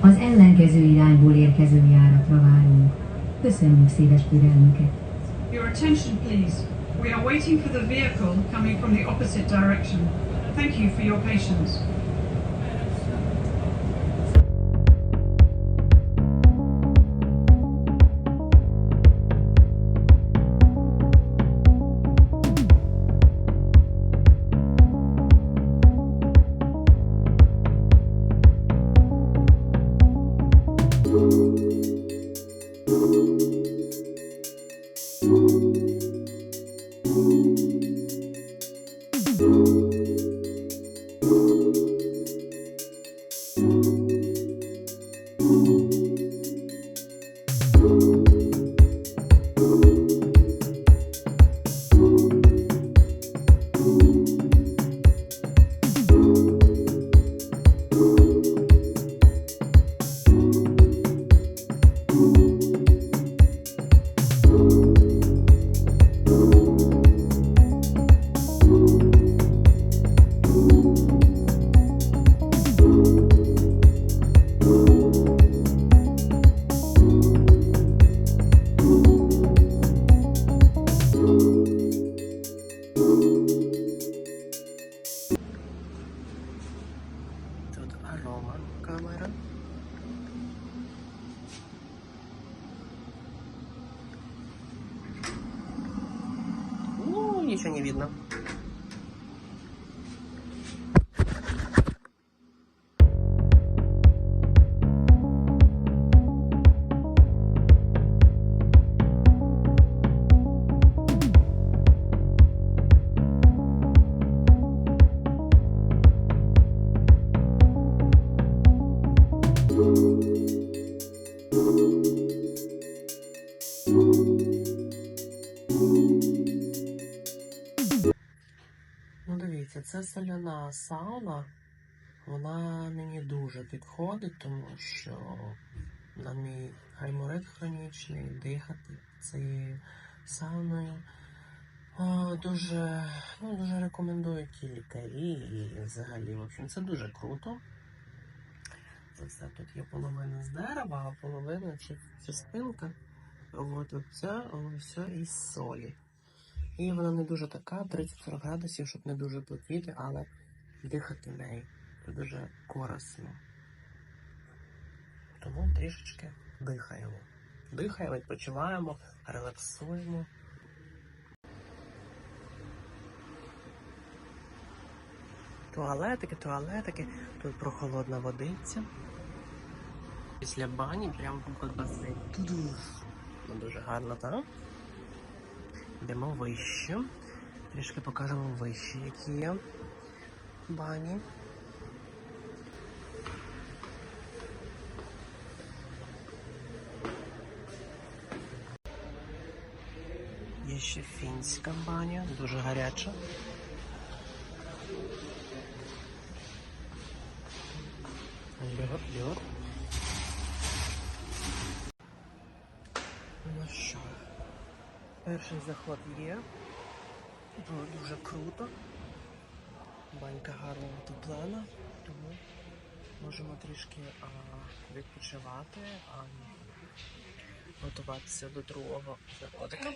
Az ellenkező irányból érkező járatra várunk. Köszönjük szíves türelmüket! Your attention, please. We are waiting for the vehicle coming from the opposite direction. Thank you for your patience. Соляна сауна. Вона мені дуже підходить, тому що на мій гайморит хронічний, дихати цією сауною. Дуже, ну, дуже рекомендують і лікарі, і взагалі, в общем, це дуже круто. Оце тут є половина з дерева, а половина частинка. От оця, ось із солі. І вона не дуже така, 30-40 градусів, щоб не дуже потіти, але дихати нею. Це дуже корисно. Тому трішечки дихаємо. Дихаємо, відпочиваємо, релаксуємо. Туалетики, туалетики, тут прохолодна водиця. Після бані прямо під басейн. Ну, дуже гарно, так? Йдемо вище. Трішки покажемо вище, які є бані. Є ще фінська баня, дуже гаряча. Льот, льот. Ну що? Перший заход є. Було дуже круто. Банька гарно утеплена, тому можемо трішки а, відпочивати, а готуватися до другого заходика.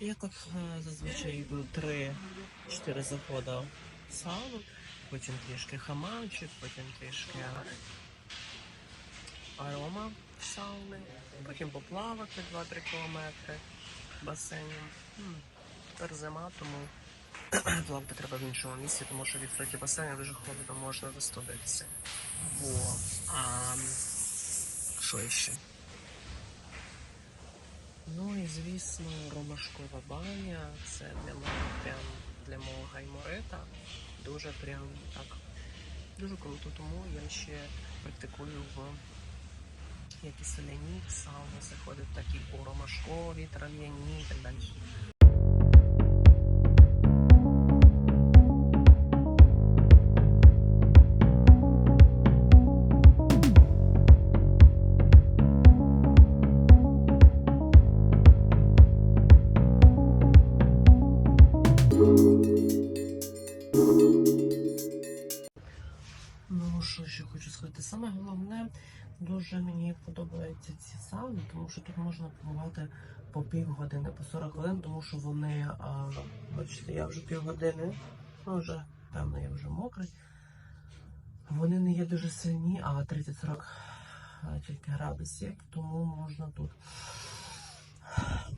Я так е, зазвичай йду 3-4 заходи в сауну, потім трішки хамамчик, потім трішки арома сауни, потім поплавати 2-3 кілометри басейном. Тепер зима, тому плавати треба в іншому місці, тому що відкриті басейни дуже холодно можна застудитися. Во. А, що ще? Ну і звісно, ромашкова баня. Це для мене прям для мого гайморита. Дуже прям так. Дуже круто, тому я ще практикую в як і соляні сауни заходить, так і у ромашкові, трав'яні і так далі. Хвилин, тому що вони, а, бачите, я вже півгодини, ну вже, певно, я вже мокрий. Вони не є дуже сильні, а 30-40 тільки градусів, тому можна тут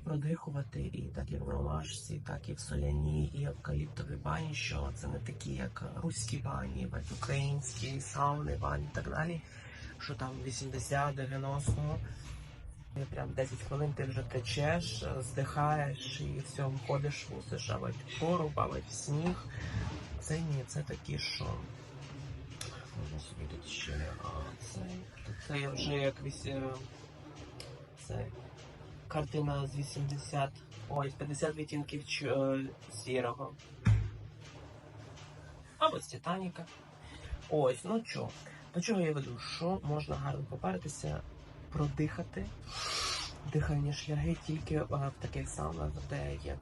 продихувати і так як в ромашці, так і в соляній, і евкаліптовій бані, що це не такі, як руські бані, бать українські сауни, бані і так далі, що там 80-90. Прям 10 хвилин ти вже течеш, здихаєш і все, виходиш, мусиш авать в пору, авать в сніг. Це ні, це такі, що можна собі тут ще це, це я вже як вісім. Це картина з 80, ой, 50 відтінків ч- е, сірого. Або з Титаніка. Ось, ну чо. До чого я веду? Що можна гарно попаритися, продихати. Дихальні шляги тільки в таких самих, де є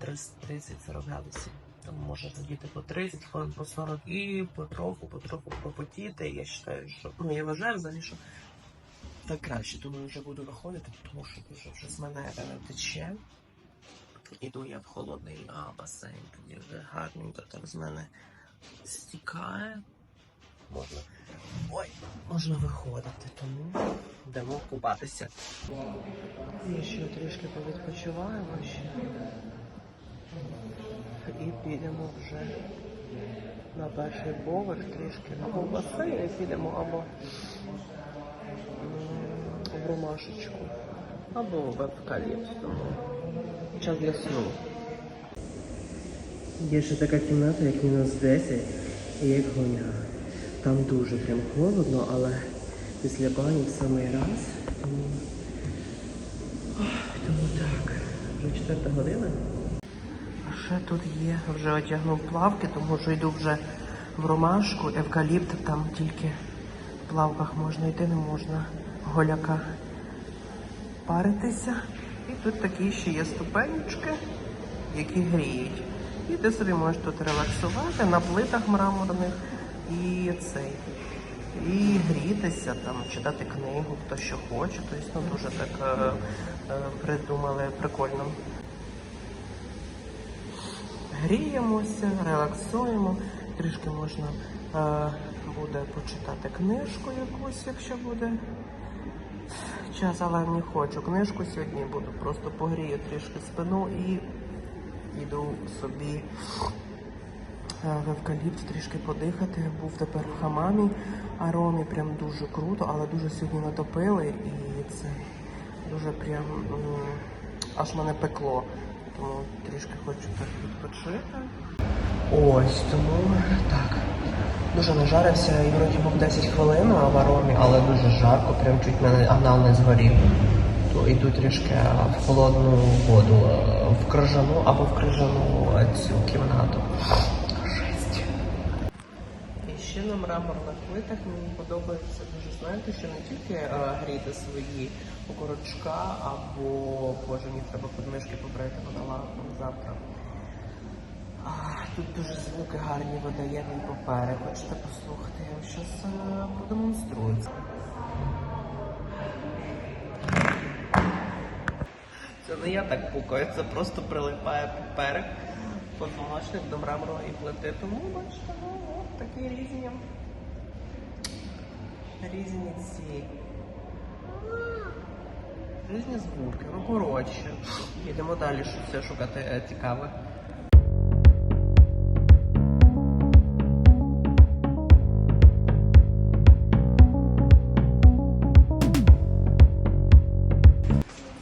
30-40 градусів. Тому можна сидіти по 30 хвилин, по 40 і потроху, потроху попотіти. Я вважаю, що ну я вважаю взагалі, що так краще, тому вже буду виходити, тому що дуже вже з мене е, тече. Іду я в холодний а, басейн, тоді вже гарненько так з мене стікає. Можна. Ой, можна виходити, тому йдемо купатися. І ще трішки повідпочиваємо ще. І підемо вже на перший поверх трішки або в і підемо, або в ромашечку, або в евкаліпс. Час для сну. Є ще така кімната, як мінус 10, і як гоня. Там дуже прям холодно, але після бані в самий раз. Тому, Ох, тому так. Вже четверта година. А ще тут є, вже одягнув плавки, тому що йду вже в ромашку, евкаліпт, там тільки в плавках можна йти, не можна голяка паритися. І тут такі ще є ступенечки, які гріють. І ти собі можеш тут релаксувати на плитах мраморних і цей. І грітися, там, читати книгу, хто що хоче. Тобто ну, дуже так е, е, придумали прикольно. Гріємося, релаксуємо. Трішки можна е, буде почитати книжку якусь, якщо буде час, але не хочу книжку сьогодні. Буду просто погрію трішки спину і йду собі в евкаліпт трішки подихати. Був тепер в хамамі аромі, прям дуже круто, але дуже сьогодні натопили і це дуже прям м, аж мене пекло. Тому трішки хочу так відпочити. Ось тому так. Дуже нажарився, і вроді був 10 хвилин в аромі, але дуже жарко, прям чуть мене анал не згорів. То йду трішки в холодну воду, е, в крижану або в крижану е, цю кімнату. На мраморних плитах мені подобається дуже знаєте, що не тільки е, гріти свої окорочка або боже, мені треба подмишки побрити, вона завтра. А, тут дуже звуки гарні видає мій папери. Хочете послухати? Я вам щас е, продемонструю. Це не я так пукаю, це просто прилипає поперек позвоночник до мраморової плити. Тому бачите, ну, такі різні. Різні ці. Різні звуки. Ну коротше. Йдемо далі щось шукати е, цікаве.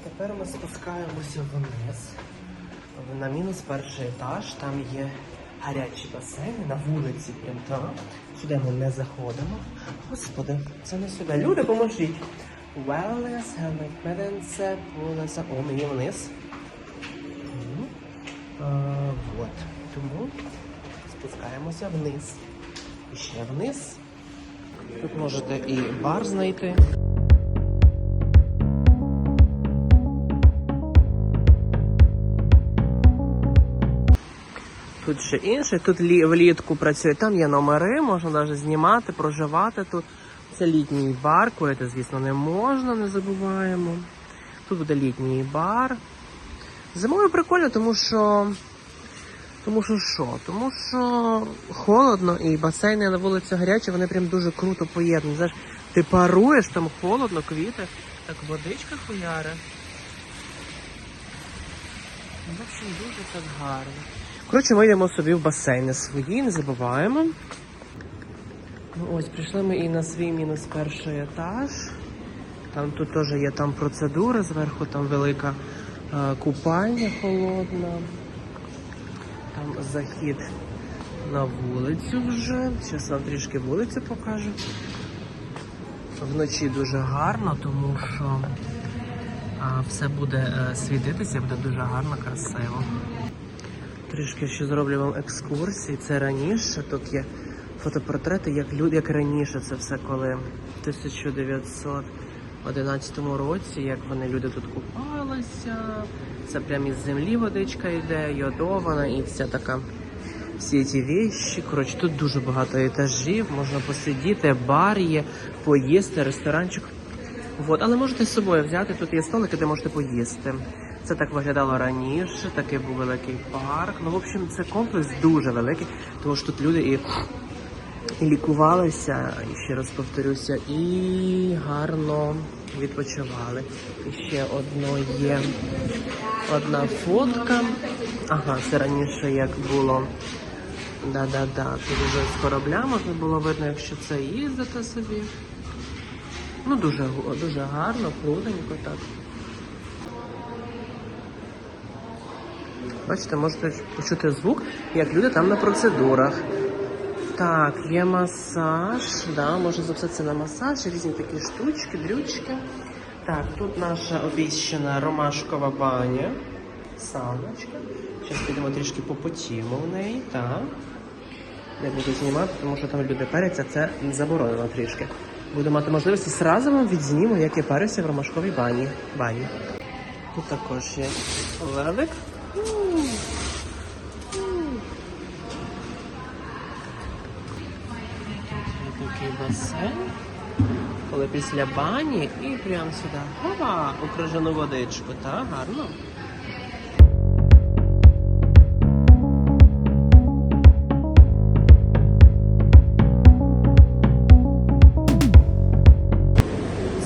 Тепер ми спускаємося вниз. На мінус перший етаж, там є гарячі басейни на вулиці, прям там. Сюди ми не заходимо. Господи, це не сюди. Люди, поможіть. Wellness, Medence, вулиця, о, мені вниз. Вот. Тому спускаємося вниз. І ще вниз. Тут можете і бар знайти. Тут ще інше, тут влітку працює, там є номери, можна навіть знімати, проживати тут. Це літній бар, курити, звісно, не можна, не забуваємо. Тут буде літній бар. Зимою прикольно, тому що. Тому що що? Тому що холодно і басейни на вулиці гарячі, вони прям дуже круто поєднані. Знаєш, ти паруєш, там холодно, квіти, так водичка хуяре. В общем, дуже так гарно. Коротше, ми йдемо собі в басейни свої, не забуваємо. Ну ось, прийшли ми і на свій мінус перший етаж. Там тут теж є там процедура, зверху там велика е, купальня холодна. Там захід на вулицю вже. Зараз вам трішки вулицю покажу. Вночі дуже гарно, тому що все буде е, світитися, буде дуже гарно, красиво. Трішки ще зроблю вам екскурсії. Це раніше. Тут є фотопортрети, як люди, як раніше це все коли в 1911 році, як вони люди тут купалися. Це прямо із землі водичка йде, йодована і вся така. Всі ці вещі. Коротше, тут дуже багато етажів, можна посидіти, бар є, поїсти, ресторанчик. Вот, але можете з собою взяти. Тут є столики, де можете поїсти. Це так виглядало раніше, такий був великий парк. Ну, в общем, це комплекс дуже великий, тому що тут люди і, і лікувалися, і ще раз повторюся, і гарно відпочивали. І ще одно є одна фотка. Ага, це раніше як було. Да-да-да, тут вже з корабля можна було видно, якщо це їздити собі. Ну, дуже, дуже гарно, крутенько так. Бачите, можете почути звук, як люди там на процедурах. Так, є масаж, да, можна записатися на масаж, різні такі штучки, дрючки. Так, тут наша обіщена ромашкова баня, сауночка. Зараз підемо трішки попотімо в неї, так. Не буду знімати, тому що там люди паряться, це заборонено трішки. Буду мати можливість зразу вам відзніму, як я парюся в ромашковій бані. бані. Тут також є лелик. М. М. Тут Такий басейн. Коли після бані і прямо сюди. Хова! У крижану водичку, так, гарно.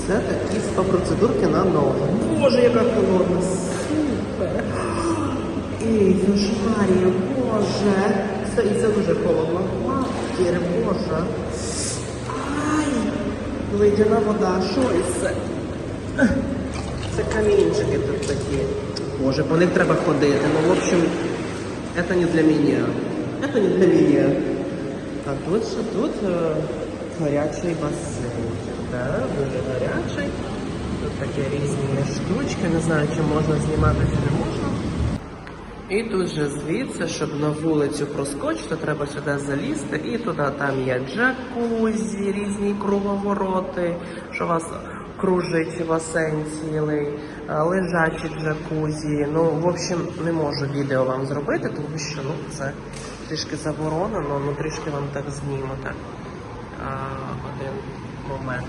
Це такі спа-процедурки на ноги. Боже, яка холодна. Супер. Ей, Марія, боже. Це, і це дуже холодно. Матір, боже. Ай, вода, що це? Це камінчики тут такі. Боже, по них треба ходити. Ну, в общем, это не для меня. Это не для меня. А тут що тут е, гарячий басейн. Так, дуже гарячий. Тут такі різні штучки. Не знаю, чи можна знімати, чи не можна. І тут же звідси, щоб на вулицю проскочити, треба сюди залізти, і туди там є джакузі, різні круговороти, що вас кружить басейн цілий, лежачі джакузі. Ну, в общем, не можу відео вам зробити, тому що ну, це трішки заборонено, ну трішки вам так зніму. А, один момент.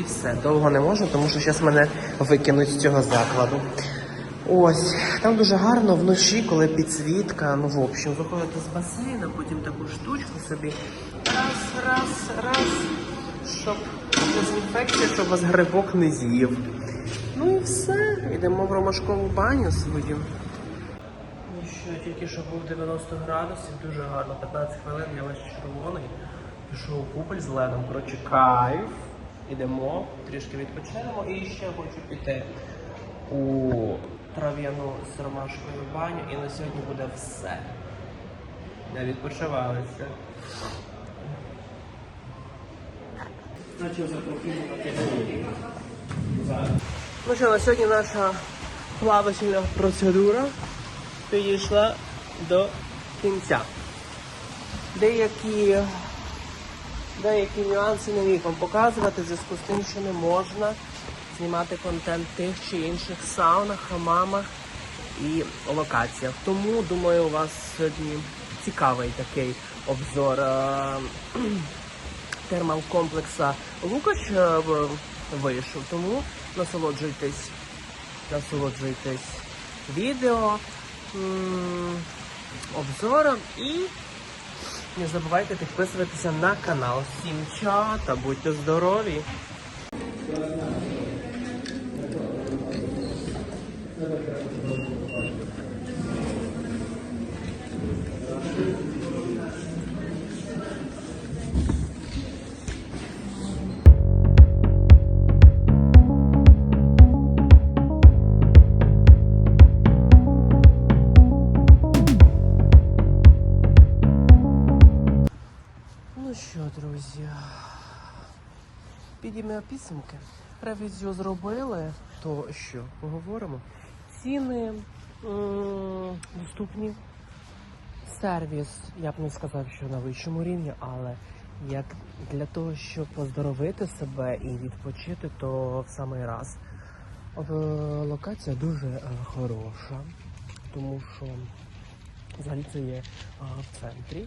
І все, довго не можу, тому що зараз мене викинуть з цього закладу. Ось, там дуже гарно вночі, коли підсвітка, ну в общем, виходите з басейну, потім таку штучку собі раз, раз, раз, щоб дезінфекція, щоб вас грибок не з'їв. Ну і все, йдемо в ромашкову баню свою. Ну що, тільки що був 90 градусів, дуже гарно, 15 хвилин, я весь червоний. Пішов купель з ледом. Коротше, кайф. Ідемо, трішки відпочинемо і ще хочу піти у трав'яну з ромашкою баню. І на сьогодні буде все. Не відпочивалися. Ну що, на сьогодні наша плавательна процедура підійшла до кінця. Деякі, деякі нюанси не міг вам показувати в зв'язку з тим, що не можна знімати контент тих чи інших саунах, хамамах і локаціях. Тому думаю, у вас сьогодні цікавий такий обзор е, термал-комплекса Лукач е, вийшов. Тому насолоджуйтесь, насолоджуйтесь відео, обзором і не забувайте підписуватися на канал. Всім чао та будьте здорові! Підсумки. Ревізію зробили, то що, поговоримо. Ціни м, доступні. Сервіс, я б не сказав, що на вищому рівні, але як для того, щоб поздоровити себе і відпочити, то в самий раз. Е, Локація дуже е, хороша, тому що взагалі це є в центрі.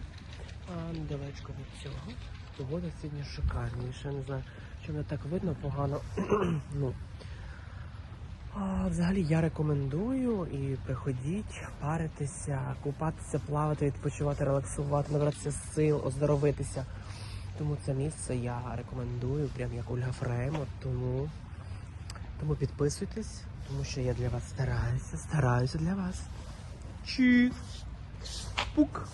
Недалечко від цього. Погода сьогодні шикарніша. Не знаю, чи мене так видно погано. ну. А, взагалі я рекомендую і приходіть, паритися, купатися, плавати, відпочивати, релаксувати, набратися сил, оздоровитися. Тому це місце я рекомендую, прям як Ольга Фреймо. Тому, тому підписуйтесь, тому що я для вас стараюся, стараюся для вас. Чіс! Пук!